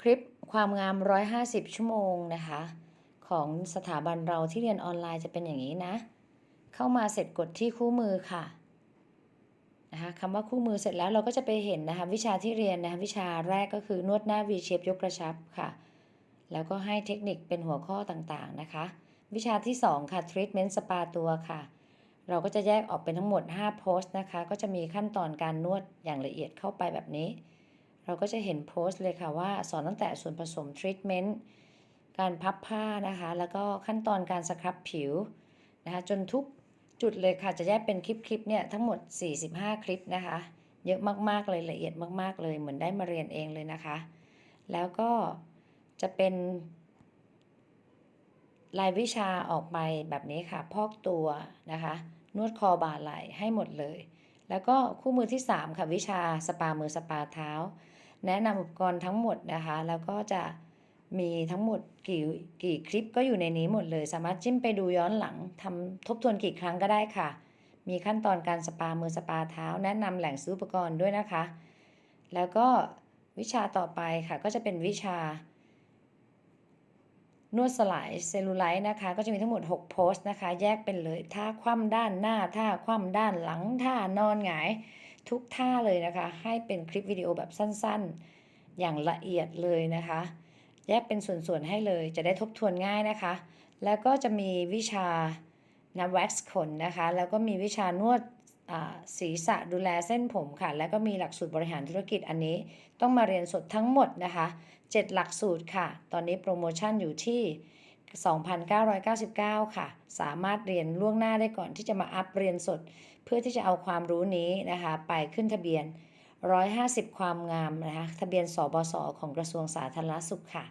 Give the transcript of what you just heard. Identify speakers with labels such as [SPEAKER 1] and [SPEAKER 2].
[SPEAKER 1] คลิปความงาม 150 ชั่วโมงนะคะ ของสถาบันเราที่เรียนออนไลน์จะเป็นอย่างนี้นะ เข้ามาเสร็จกดที่คู่มือค่ะนะคะคำว่าคู่มือเสร็จแล้วเราก็จะไปเห็นนะคะวิชาที่เรียนนะคะวิชาแรกก็คือนวดหน้า V shape ยกกระชับค่ะ แล้วก็ให้เทคนิคเป็นหัวข้อต่างๆนะคะ วิชาที่ 2 ค่ะ treatment spa ตัวค่ะ เราก็จะแยกออกเป็นทั้งหมด 5 โพสต์นะคะ ก็จะมีขั้นตอนการนวดอย่างละเอียดเข้าไปแบบนี้ เราก็จะเห็นโพสต์เลยค่ะว่าสอนตั้งแต่ส่วนผสมทรีทเมนต์การพับผ้านะคะ แล้วก็ขั้นตอนการสครับผิวนะคะจนทุกจุดเลยค่ะจะแยกเป็นคลิปๆเนี่ยทั้งหมด 45 คลิปนะคะ เยอะมากๆเลยละเอียดมากๆเลยเหมือนได้มาเรียนเองเลยนะคะ แล้วก็จะเป็นรายวิชาออกไปแบบนี้ค่ะ พอกตัวนะคะ นวดคอบ่าไหล่ให้หมดเลย แล้วก็คู่มือที่ 3 ค่ะ วิชาสปามือสปาเท้า แนะนำอุปกรณ์ทั้งหมดนะคะ แล้วก็จะมีทั้งหมดกี่กี่คลิปก็อยู่ในนี้หมดเลย สามารถจิ้มไปดูย้อนหลังทำทบทวนกี่ครั้งก็ได้ค่ะ มีขั้นตอนการสปามือสปาเท้า แนะนำแหล่งซื้ออุปกรณ์ด้วยนะคะ แล้วก็วิชาต่อไปค่ะก็จะเป็นวิชานวดสลายเซลลูไลท์นะคะ ก็จะมีทั้งหมด 6 โพสต์นะคะ แยกเป็นเลยท่าคว่ำด้านหน้าท่าคว่ำด้านหลังท่านอนหงาย ทุกท่าเลยนะคะ ให้เป็นคลิปวิดีโอแบบสั้นๆ อย่างละเอียดเลยนะคะ แยกเป็นส่วนๆให้เลยจะได้ทบทวนง่ายนะคะ แล้วก็จะมีวิชานับแว็กซ์ขนนะคะ แล้วก็มีวิชานวดศีรษะดูแลเส้นผมค่ะ แล้วก็มีหลักสูตรบริหารธุรกิจอันนี้ ต้องมาเรียนสดทั้งหมดนะคะ 7 หลักสูตรค่ะ ตอนนี้โปรโมชั่นอยู่ที่ 2,999 ค่ะ สามารถเรียนล่วงหน้าได้ก่อนที่จะมาอัพเรียนสด เพื่อที่จะเอาความรู้นี้นะคะ ไปขึ้นทะเบียน 150 ความงามนะคะ ทะเบียนสบศของกระทรวงสาธารณสุขค่ะ